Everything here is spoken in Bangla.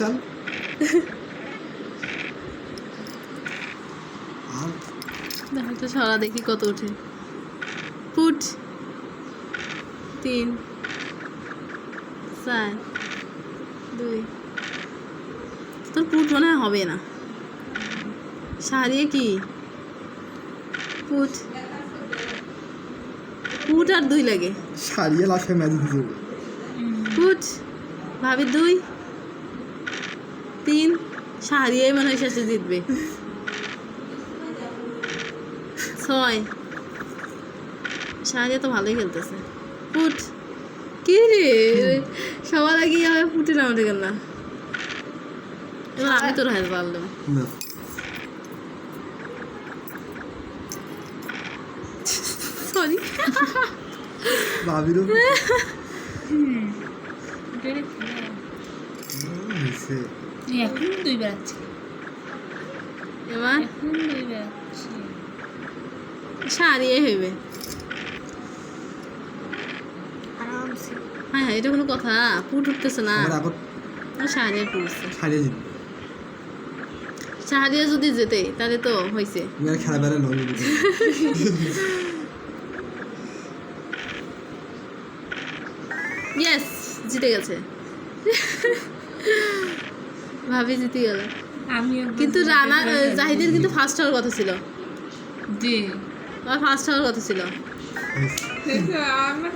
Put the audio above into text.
চাল দেখো তো ছড়া দেখি কত ওঠে। ফুট। তিন। চার। দুই। তোর পুট মনে হবে না। সারিয়ে কি? পুট পুট আর দুই লাগে। সারিয়ে ম্যাচ দিতে পুট ভাবি দুই। তিন সারিয়ে মনে হয় শেষে জিতবে। ছয়। সারিয়ে তো ভালোই খেলতেছে। পুট কি রে? সবার আগে আমি ফুটে নামতে গেল না। এবার আমি তোর হাতে পারলাম সরি ভাবিরও এখন দুই বেড়াচ্ছে। এবার? এখন দুই বেড়াচ্ছে। সারিয়ে হইবে। হ্যাঁ হ্যাঁ এটা কোনো কথা। পুট উঠতেছে না। জিতবে। সাহারিয়া যদি যেতে তাহলে তো হয়েছে খেলা বেড়ে নয় ইয়েস জিতে গেছে। ভাবি জিতে গেল। কিন্তু রানা জাহিদের কিন্তু ফার্স্ট হওয়ার কথা ছিল। জি। ফার্স্ট হওয়ার কথা ছিল। আমার